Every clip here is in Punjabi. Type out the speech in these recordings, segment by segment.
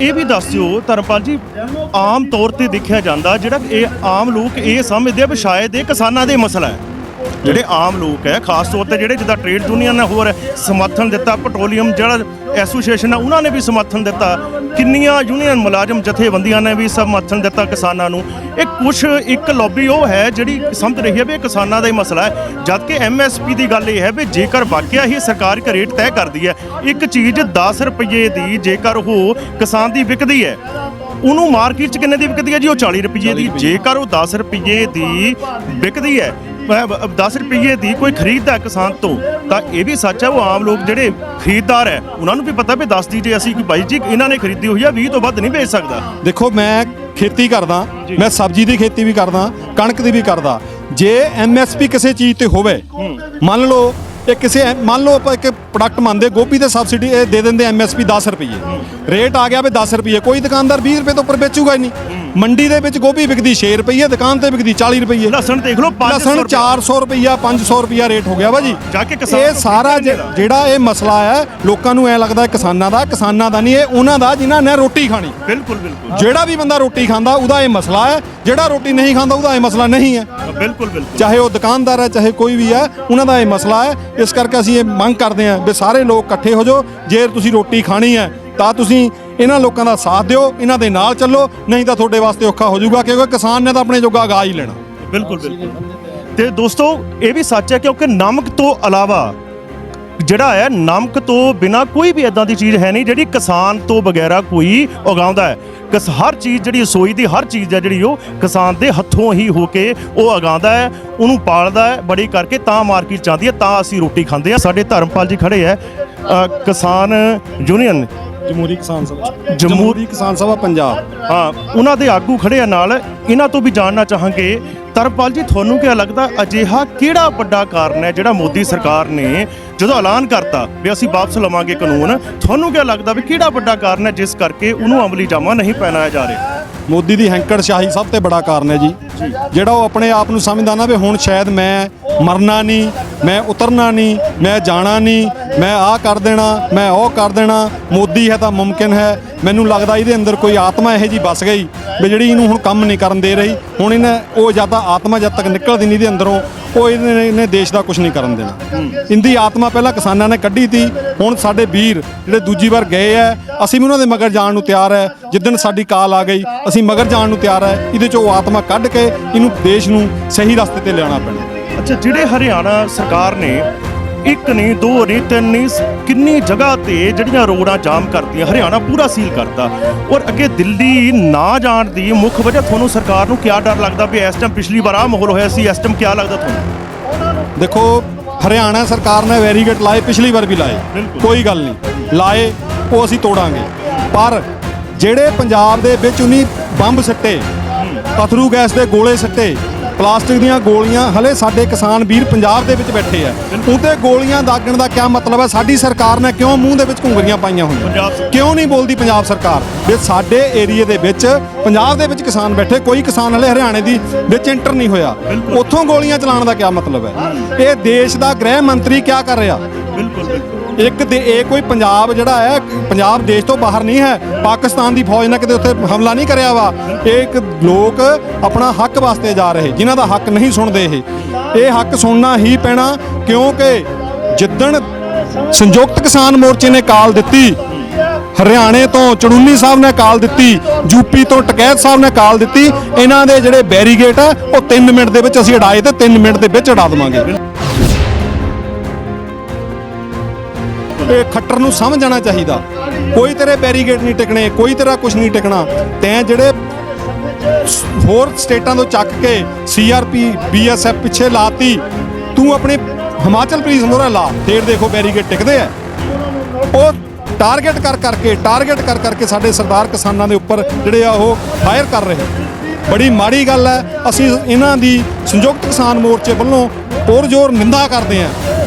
ਇਹ ਵੀ ਦੱਸ ਦਿਓ ਧਰਮਪਾਲ ਜੀ, ਆਮ ਤੌਰ ਤੇ ਦੇਖਿਆ ਜਾਂਦਾ ਜਿਹੜਾ ਇਹ ਆਮ ਲੋਕ ਇਹ ਸਮਝਦੇ ਆ ਵੀ ਸ਼ਾਇਦ ਇਹ ਕਿਸਾਨਾਂ ਦੇ ਮਸਲਾ ਹੈ। ਜਿਹੜੇ ਆਮ ਲੋਕ ਹੈ ਖਾਸ ਤੌਰ ਤੇ ਜਿਹੜੇ ਜਿੱਦਾਂ ਟ੍ਰੇਡ ਯੂਨੀਅਨ ਨੇ ਹੋਰ ਸਮਰਥਨ ਦਿੱਤਾ ਪੈਟਰੋਲੀਅਮ ਜਿਹੜਾ ਐਸੋਸੀਏਸ਼ਨ ਹੈ ਉਹਨਾਂ ਨੇ ਵੀ ਸਮਰਥਨ ਦਿੱਤਾ। ਕਿੰਨੀਆਂ ਯੂਨੀਅਨ ਮੁਲਾਜ਼ਮ ਜਥੇਬੰਦੀਆਂ ਨੇ ਵੀ ਸਮਰਥਨ ਦਿੱਤਾ ਕਿਸਾਨਾਂ ਨੂੰ। ਇਹ ਕੁਝ ਇੱਕ ਲੌਬੀ ਉਹ ਹੈ ਜਿਹੜੀ ਸਮਝ ਰਹੀ ਹੈ ਵੀ ਇਹ ਕਿਸਾਨਾਂ ਦਾ ਹੀ ਮਸਲਾ ਹੈ। ਜਦ ਕਿ ਐਮਐਸਪੀ ਦੀ ਗੱਲ ਇਹ ਹੈ ਵੀ ਜੇਕਰ ਵਾਕਿਆ ਹੀ ਸਰਕਾਰ ਇੱਕ ਰੇਟ ਤੈਅ ਕਰਦੀ ਹੈ ਇੱਕ ਚੀਜ਼ 10 ਰੁਪਏ ਦੀ ਜੇਕਰ ਉਹ ਕਿਸਾਨ ਦੀ ਵਿਕਦੀ ਹੈ ਉਹਨੂੰ ਮਾਰਕੀਟ 'ਚ ਕਿੰਨੇ ਦੀ ਵਿਕਦੀ ਹੈ ਜੀ? ਉਹ 40 ਰੁਪਏ ਦੀ। ਜੇਕਰ ਉਹ 10 ਰੁਪਏ ਦੀ ਵਿਕਦੀ ਹੈ 10 ਰੁਪਏ ਦੀ ਕੋਈ ਖਰੀਦਦਾ ਕਿਸਾਨ ਤੋਂ ਤਾਂ ਇਹ ਵੀ ਸੱਚ ਹੈ ਉਹ ਆਮ ਲੋਕ ਜਿਹੜੇ ਖਰੀਦਦਾਰ ਹੈ ਉਹਨਾਂ ਨੂੰ ਵੀ ਪਤਾ ਵੀ 10 ਦੀ ਜੇ ਅਸੀਂ ਕਿ ਬਾਈ ਜੀ ਇਹਨਾਂ ਨੇ ਖਰੀਦੀ ਹੋਈ ਆ 20 ਤੋਂ ਵੱਧ ਨਹੀਂ ਵੇਚ ਸਕਦਾ। ਦੇਖੋ ਮੈਂ ਖੇਤੀ ਕਰਦਾ ਮੈਂ ਸਬਜ਼ੀ ਦੀ ਖੇਤੀ ਵੀ ਕਰਦਾ ਕਣਕ ਦੀ ਵੀ ਕਰਦਾ। ਜੇ ਐਮਐਸਪੀ ਕਿਸੇ ਚੀਜ਼ ਤੇ ਹੋਵੇ ਮੰਨ ਲਓ ਇਹ ਕਿਸੇ ਮੰਨ ਲਓ ਆਪਾਂ ਇੱਕ ਪ੍ਰੋਡਕਟ ਮੰਨਦੇ ਗੋਭੀ ਤੇ ਸਬਸਿਡੀ ਇਹ ਦੇ ਦਿੰਦੇ ਐਮਐਸਪੀ 10 ਰੁਪਏ ਰੇਟ ਆ ਗਿਆ ਵੀ 10 ਰੁਪਏ ਕੋਈ ਦੁਕਾਨਦਾਰ 20 ਰੁਪਏ ਤੋਂ ਉੱਪਰ ਵੇਚੂਗਾ ਹੀ ਨਹੀਂ। ਮੰਡੀ ਦੇ ਵਿੱਚ ਗੋਭੀ ਵਿਕਦੀ 6 ਰੁਪਏ ਦੁਕਾਨ ਤੇ ਵਿਕਦੀ 40 ਰੁਪਏ ਲਸਣ ਦੇਖ ਲਓ 500 ਲਸਣ 400 ਰੁਪਈਆ 500 ਰੁਪਈਆ ਰੇਟ ਹੋ ਗਿਆ ਵਾ ਜੀ। ਜਾ ਕੇ ਕਿਸਾਨ ਇਹ ਸਾਰਾ ਜਿਹੜਾ ਇਹ ਮਸਲਾ ਹੈ ਲੋਕਾਂ ਨੂੰ ਐ ਲੱਗਦਾ ਕਿਸਾਨਾਂ ਦਾ ਕਿਸਾਨਾਂ ਦਾ ਨਹੀਂ ਇਹ ਉਹਨਾਂ ਦਾ ਜਿਨ੍ਹਾਂ ਨੇ ਰੋਟੀ ਖਾਣੀ। ਬਿਲਕੁਲ ਬਿਲਕੁਲ। ਜਿਹੜਾ ਵੀ ਬੰਦਾ ਰੋਟੀ ਖਾਂਦਾ ਉਹਦਾ ਇਹ ਮਸਲਾ ਹੈ। ਜਿਹੜਾ ਰੋਟੀ ਨਹੀਂ ਖਾਂਦਾ ਉਹਦਾ ਇਹ ਮਸਲਾ ਨਹੀਂ ਹੈ। ਬਿਲਕੁਲ ਬਿਲਕੁਲ। ਚਾਹੇ ਉਹ ਦੁਕਾਨਦਾਰ ਹੈ ਚਾਹੇ ਕੋਈ ਵੀ ਹੈ ਉਹਨਾਂ ਦਾ ਇਹ ਮਸਲਾ ਹੈ। ਇਸ ਕਰਕੇ ਅਸੀਂ ਇਹ ਮੰਗ ਕਰਦੇ ਹਾਂ ਵੀ ਸਾਰੇ ਲੋਕ ਇਕੱਠੇ ਹੋ ਜਾਓ। ਜੇ ਤੁਸੀਂ ਰੋਟੀ ਖਾਣੀ ਹੈ ਤਾਂ ਤੁਸੀਂ ਇਹਨਾਂ ਲੋਕਾਂ ਦਾ ਸਾਥ ਦਿਓ, ਇਹਨਾਂ ਦੇ ਨਾਲ ਚੱਲੋ, ਨਹੀਂ ਤਾਂ ਤੁਹਾਡੇ ਵਾਸਤੇ ਔਖਾ ਹੋ ਜਾਊਗਾ, ਕਿਉਂਕਿ ਕਿਸਾਨ ਨੇ ਤਾਂ ਆਪਣੇ ਜੋਗਾ ਗਾ ਹੀ ਲੈਣਾ। ਬਿਲਕੁਲ ਬਿਲਕੁਲ। ਤੇ ਦੋਸਤੋ, ਇਹ ਵੀ ਸੱਚ ਹੈ ਕਿਉਂਕਿ ਨਮਕ ਤੋਂ ਇਲਾਵਾ ਜਿਹੜਾ ਹੈ, ਨਮਕ ਤੋਂ ਬਿਨਾ ਕੋਈ ਵੀ ਇਦਾਂ ਦੀ ਚੀਜ਼ ਹੈ ਨਹੀਂ, ਜਿਹੜੀ ਕਿਸਾਨ ਤੋਂ ਬਗੈਰਾ ਕੋਈ ਉਗਾਉਂਦਾ ਹੈ। ਕਿਸ ਹਰ ਚੀਜ਼ ਜਿਹੜੀ ਰਸੋਈ ਦੀ, ਹਰ ਚੀਜ਼ ਹੈ ਜਿਹੜੀ ਉਹ ਕਿਸਾਨ ਦੇ ਹੱਥੋਂ ਹੀ ਹੋ ਕੇ ਉਹ ਉਗਾਉਂਦਾ ਹੈ, ਉਹਨੂੰ ਪਾਲਦਾ ਹੈ, ਬੜੀ ਕਰਕੇ ਤਾਂ ਮਾਰਕੀਟ ਚ ਆਉਂਦੀ ਹੈ, ਤਾਂ ਅਸੀਂ ਰੋਟੀ ਖਾਂਦੇ ਹਾਂ। ਸਾਡੇ ਧਰਮਪਾਲ ਜੀ ਖੜੇ ਹੈ ਕਿਸਾਨ ਯੂਨੀਅਨ ਜਮਹੂਰੀ ਕਿਸਾਨ ਸਭਾ। ਜਮਹੂਰੀ ਕਿਸਾਨ ਸਭਾ ਪੰਜਾਬ। ਹਾਂ ਉਹਨਾਂ ਦੇ ਆਗੂ ਖੜੇ ਆ ਨਾਲ। ਇਹਨਾਂ ਤੋਂ ਵੀ ਜਾਣਨਾ ਚਾਹਾਂਗੇ। ਤਰਪਾਲ ਜੀ ਤੁਹਾਨੂੰ ਕੀ ਲੱਗਦਾ? ਅਜਿਹਾ ਕਿਹੜਾ ਵੱਡਾ ਕਾਰਨ ਹੈ ਜਿਹੜਾ ਮੋਦੀ ਸਰਕਾਰ ਨੇ ਜਦੋਂ ਐਲਾਨ ਕਰਤਾ ਵੀ ਅਸੀਂ ਵਾਪਸ ਲਵਾਂਗੇ ਕਾਨੂੰਨ ਤੁਹਾਨੂੰ ਕੀ ਲੱਗਦਾ ਵੀ ਕਿਹੜਾ ਵੱਡਾ ਕਾਰਨ ਹੈ ਜਿਸ ਕਰਕੇ ਉਹਨੂੰ ਅਮਲੀ ਜਾਮਾ ਨਹੀਂ ਪਹਿਨਾਇਆ ਜਾ ਰਿਹਾ? ਮੋਦੀ ਦੀ ਹੈਂਕੜਸ਼ਾਹੀ ਸਭ ਤੋਂ ਬੜਾ ਕਾਰਨ ਹੈ ਜੀ। ਜਿਹੜਾ ਉਹ ਆਪਣੇ ਆਪ ਨੂੰ ਸਮਝਦਾ ਨਾ ਵੀ ਹੁਣ ਸ਼ਾਇਦ ਮੈਂ ਮਰਨਾ ਨਹੀਂ, ਮੈਂ ਉਤਰਨਾ ਨਹੀਂ, ਮੈਂ ਜਾਣਾ ਨਹੀਂ, ਮੈਂ ਆਹ ਕਰ ਦੇਣਾ, ਮੈਂ ਉਹ ਕਰ ਦੇਣਾ, ਮੋਦੀ ਹੈ ਤਾਂ ਮੁਮਕਿਨ ਹੈ। ਮੈਨੂੰ ਲੱਗਦਾ ਇਹਦੇ ਅੰਦਰ ਕੋਈ ਆਤਮਾ ਇਹੋ ਜੀ ਵਸ ਗਈ ਵੀ ਜਿਹੜੀ ਇਹਨੂੰ ਹੁਣ ਕੰਮ ਨਹੀਂ ਕਰਨ ਦੇ ਰਹੀ। ਹੁਣ ਇਹਨੇ ਉਹ ਜਦ ਤੱਕ ਆਤਮਾ ਜਦ ਤੱਕ ਨਿਕਲਦੀ ਨਹੀਂ ਇਹਦੇ ਅੰਦਰੋਂ, ਉਹ ਇਹਨੇ ਇਹਨੇ ਦੇਸ਼ ਦਾ ਕੁਝ ਨਹੀਂ ਕਰਨ ਦੇਣਾ। ਇੰਦੀ ਆਤਮਾ ਪਹਿਲਾਂ ਕਿਸਾਨਾਂ ਨੇ ਕੱਢੀ ਤੀ, ਹੁਣ ਸਾਡੇ ਵੀਰ ਜਿਹੜੇ ਦੂਜੀ ਵਾਰ ਗਏ ਐ, ਅਸੀਂ ਵੀ ਉਹਨਾਂ ਦੇ ਮਗਰ ਜਾਣ ਨੂੰ ਤਿਆਰ ਹੈ ਜਿੱਦਣ ਸਾਡੀ ਕਾਲ ਆ ਗਈ, ਅਸੀਂ ਮਗਰ ਜਾਣ ਨੂੰ ਤਿਆਰ ਹੈ ਇਹਦੇ ਚੋਂ ਉਹ ਆਤਮਾ ਕੱਢ ਕੇ ਇਹਨੂੰ ਦੇਸ਼ ਨੂੰ ਸਹੀ ਰਸਤੇ ਤੇ ਲਿਆਉਣਾ ਪੈਣਾ। ਅੱਛਾ ਜਿਹੜੇ ਹਰਿਆਣਾ ਸਰਕਾਰ ਨੇ ਇੱਕ ਨਹੀਂ ਦੋ ਨਹੀਂ ਤਿੰਨ ਨਹੀਂ ਕਿੰਨੀ ਜਗ੍ਹਾ ਤੇ ਜਿਹੜੀਆਂ ਰੋਡਾਂ ਜਾਮ ਕਰਦੀਆਂ ਹਰਿਆਣਾ ਪੂਰਾ ਸੀਲ ਕਰਤਾ। ਔਰ ਅੱਗੇ ਦਿੱਲੀ ਨਾ ਜਾਣ ਦੀ ਮੁੱਖ ਵਜ੍ਹਾ ਤੁਹਾਨੂੰ ਸਰਕਾਰ ਨੂੰ ਕਿਆ ਡਰ ਲੱਗਦਾ ਵੀ ਇਸ ਟਾਈਮ ਪਿਛਲੀ ਵਾਰ ਆ ਮਾਹੌਲ ਹੋਇਆ ਸੀ ਇਸ ਟਾਈਮ ਕਿਆ ਲੱਗਦਾ ਤੁਹਾਨੂੰ? ਦੇਖੋ ਹਰਿਆਣਾ ਸਰਕਾਰ ਨੇ ਵੈਰੀਗੇਟ ਲਾਏ ਪਿਛਲੀ ਵਾਰ ਵੀ ਲਾਏ। ਕੋਈ ਗੱਲ ਨਹੀਂ। ਲਾਏ ਉਹ ਅਸੀਂ ਤੋੜਾਂਗੇ। ਪਰ ਜਿਹੜੇ ਪੰਜਾਬ ਦੇ ਵਿੱਚ ਉਨੀ ਬੰਬ ਸੱਟੇ ਪਥਰੂ ਗੈਸ ਦੇ ਗੋਲੇ ਸੱਟੇ ਪਲਾਸਟਿਕ ਦੀਆਂ ਗੋਲੀਆਂ ਹਲੇ ਸਾਡੇ ਕਿਸਾਨ ਵੀਰ ਪੰਜਾਬ ਦੇ ਵਿੱਚ ਬੈਠੇ ਆ। ਉਤੇ ਗੋਲੀਆਂ ਦਾਗਣ ਦਾ ਕੀ ਮਤਲਬ ਹੈ? ਸਾਡੀ ਸਰਕਾਰ ਨੇ ਕਿਉਂ ਮੂੰਹ ਦੇ ਵਿੱਚ ਘੁੰਗਰੀਆਂ ਪਾਈਆਂ ਹੋਈਆਂ। ਕਿਉਂ ਨਹੀਂ ਬੋਲਦੀ ਪੰਜਾਬ ਸਰਕਾਰ? ਵੀ ਸਾਡੇ ਏਰੀਏ ਦੇ ਵਿੱਚ ਪੰਜਾਬ ਦੇ ਵਿੱਚ ਕਿਸਾਨ ਬੈਠੇ ਕੋਈ ਕਿਸਾਨ ਹਲੇ ਹਰਿਆਣੇ ਦੀ ਵਿੱਚ ਐਂਟਰ ਨਹੀਂ ਹੋਇਆ। ਉੱਥੋਂ ਗੋਲੀਆਂ ਚਲਾਉਣ ਦਾ ਕੀ ਮਤਲਬ ਹੈ? ਇਹ ਦੇਸ਼ ਦਾ ਗ੍ਰਹਿ ਮੰਤਰੀ ਕੀ ਕਰ ਰਿਹਾ? ਬਿਲਕੁਲ। ਇੱਕ ਦੇ ਇਹ ਕੋਈ ਪੰਜਾਬ ਜਿਹੜਾ ਹੈ ਪੰਜਾਬ ਦੇਸ਼ ਤੋਂ ਬਾਹਰ ਨਹੀਂ ਹੈ, ਪਾਕਿਸਤਾਨ ਦੀ ਫੌਜ ਨੇ ਕਿਤੇ ਉੱਥੇ ਹਮਲਾ ਨਹੀਂ ਕਰਿਆ ਵਾ। ਇਹ ਇੱਕ ਲੋਕ ਆਪਣਾ ਹੱਕ ਵਾਸਤੇ ਜਾ ਰਹੇ, ਜਿਨ੍ਹਾਂ ਦਾ ਹੱਕ ਨਹੀਂ ਸੁਣਦੇ ਇਹ। ਇਹ ਹੱਕ ਸੁਣਨਾ ਹੀ ਪੈਣਾ, ਕਿਉਂਕਿ ਜਿੱਦਣ ਸੰਯੁਕਤ ਕਿਸਾਨ ਮੋਰਚੇ ਨੇ ਕਾਲ ਦਿੱਤੀ, ਹਰਿਆਣੇ ਤੋਂ ਚੜੂਨੀ ਸਾਹਿਬ ਨੇ ਕਾਲ ਦਿੱਤੀ ਯੂਪੀ ਤੋਂ ਟਕੈਤ ਸਾਹਿਬ ਨੇ ਕਾਲ ਦਿੱਤੀ, ਇਹਨਾਂ ਦੇ ਜਿਹੜੇ ਬੈਰੀਗੇਟ ਆ, ਉਹ 3 ਮਿੰਟ ਦੇ ਵਿੱਚ ਅਸੀਂ ਉਡਾਏ ਤੇ 3 ਮਿੰਟ ਦੇ ਵਿੱਚ ਉਡਾ ਦੇਵਾਂਗੇ। ਇਹ ਖੱਟਰ ਨੂੰ ਸਮਝ ਆਣਾ ਚਾਹੀਦਾ। ਕੋਈ ਤੇਰੇ ਬੈਰੀਗੇਟ ਨਹੀਂ ਟਿਕਣੇ, ਕੋਈ ਤੇਰਾ ਕੁਝ ਨਹੀਂ ਟਿਕਣਾ। ਤੈਂ ਜਿਹੜੇ ਹੋਰ ਸਟੇਟਾਂ ਤੋਂ ਚੱਕ ਕੇ ਸੀਆਰਪੀ ਬੀਐਸਐਫ ਪਿੱਛੇ ਲਾਤੀ, ਤੂੰ ਆਪਣੇ ਹਿਮਾਚਲ ਪੁਲਿਸ ਮੋਹਰਾ ਲਾ। ਫੇਰ ਦੇਖੋ ਬੈਰੀਗੇਟ ਟਿਕਦੇ ਆ। ਉਹ ਟਾਰਗੇਟ ਕਰ ਕਰਕੇ ਟਾਰਗੇਟ ਕਰ ਕਰਕੇ ਸਾਡੇ ਸਰਦਾਰ ਕਿਸਾਨਾਂ ਦੇ ਉੱਪਰ ਜਿਹੜੇ ਆ ਉਹ ਫਾਇਰ ਕਰ ਰਹੇ। ਬੜੀ ਮਾੜੀ ਗੱਲ ਹੈ, ਅਸੀਂ ਇਹਨਾਂ ਦੀ ਸੰਯੁਕਤ ਕਿਸਾਨ ਮੋਰਚੇ ਵੱਲੋਂ ਪੁਰਜੋਰ ਨਿੰਦਾ ਕਰਦੇ ਹਾਂ।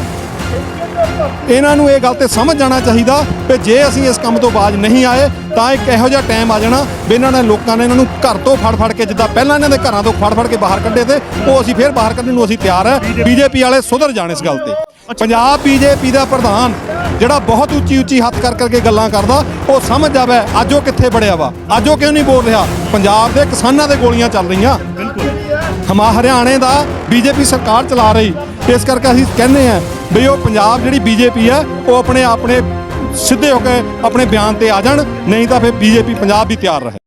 ਇਹਨਾਂ ਨੂੰ ਇਹ ਗੱਲ ਤੇ ਸਮਝ ਜਾਣਾ ਚਾਹੀਦਾ ਕਿ ਜੇ ਅਸੀਂ ਇਸ ਕੰਮ ਤੋਂ ਬਾਜ ਨਹੀਂ ਆਏ ਤਾਂ ਇੱਕ ਇਹੋ ਜਿਹਾ ਟਾਈਮ ਆ ਜਾਣਾ ਵੀ ਇਹਨਾਂ ਨੇ ਲੋਕਾਂ ਨੇ ਇਹਨਾਂ ਨੂੰ ਘਰ ਤੋਂ ਫੜ ਫੜ ਕੇ ਜਿੱਦਾਂ ਪਹਿਲਾਂ ਇਹਨਾਂ ਦੇ ਘਰਾਂ ਤੋਂ ਫੜ ਫੜ ਕੇ ਬਾਹਰ ਕੱਢੇ ਤੇ ਉਹ ਅਸੀਂ ਫੇਰ ਬਾਹਰ ਕੱਢਣ ਨੂੰ ਅਸੀਂ ਤਿਆਰ ਹੈ ਬੀਜੇਪੀ ਵਾਲੇ ਸੁਧਰ ਜਾਣ ਇਸ ਗੱਲ ਤੇ। ਪੰਜਾਬ ਬੀਜੇਪੀ ਦਾ ਪ੍ਰਧਾਨ ਜਿਹੜਾ ਬਹੁਤ ਉੱਚੀ ਉੱਚੀ ਹੱਥ ਕਰ ਕਰਕੇ ਗੱਲਾਂ ਕਰਦਾ ਉਹ ਸਮਝ ਜਾਵੇ ਅੱਜ ਉਹ ਕਿੱਥੇ ਬੜਿਆ ਵਾ? ਅੱਜ ਉਹ ਕਿਉਂ ਨਹੀਂ ਬੋਲ ਰਿਹਾ? ਪੰਜਾਬ ਦੇ ਕਿਸਾਨਾਂ ਦੇ ਗੋਲੀਆਂ ਚੱਲ ਰਹੀਆਂ। ਹਮਾ ਹਰਿਆਣੇ ਦਾ ਬੀਜੇਪੀ ਸਰਕਾਰ ਚਲਾ ਰਹੀ। ਇਸ ਕਰਕੇ ਅਸੀਂ ਕਹਿੰਦੇ ਆ ਵੀ ਉਹ ਪੰਜਾਬ ਜਿਹੜੀ ਬੀਜੇਪੀ ਹੈ ਉਹ ਆਪਣੇ ਆਪਣੇ ਸਿੱਧੇ ਹੋ ਕੇ ਆਪਣੇ ਬਿਆਨ ਤੇ ਆ ਜਾਣ, ਨਹੀਂ ਤਾਂ ਫਿਰ ਬੀਜੇਪੀ ਪੰਜਾਬ ਵੀ ਤਿਆਰ ਰਹੇ।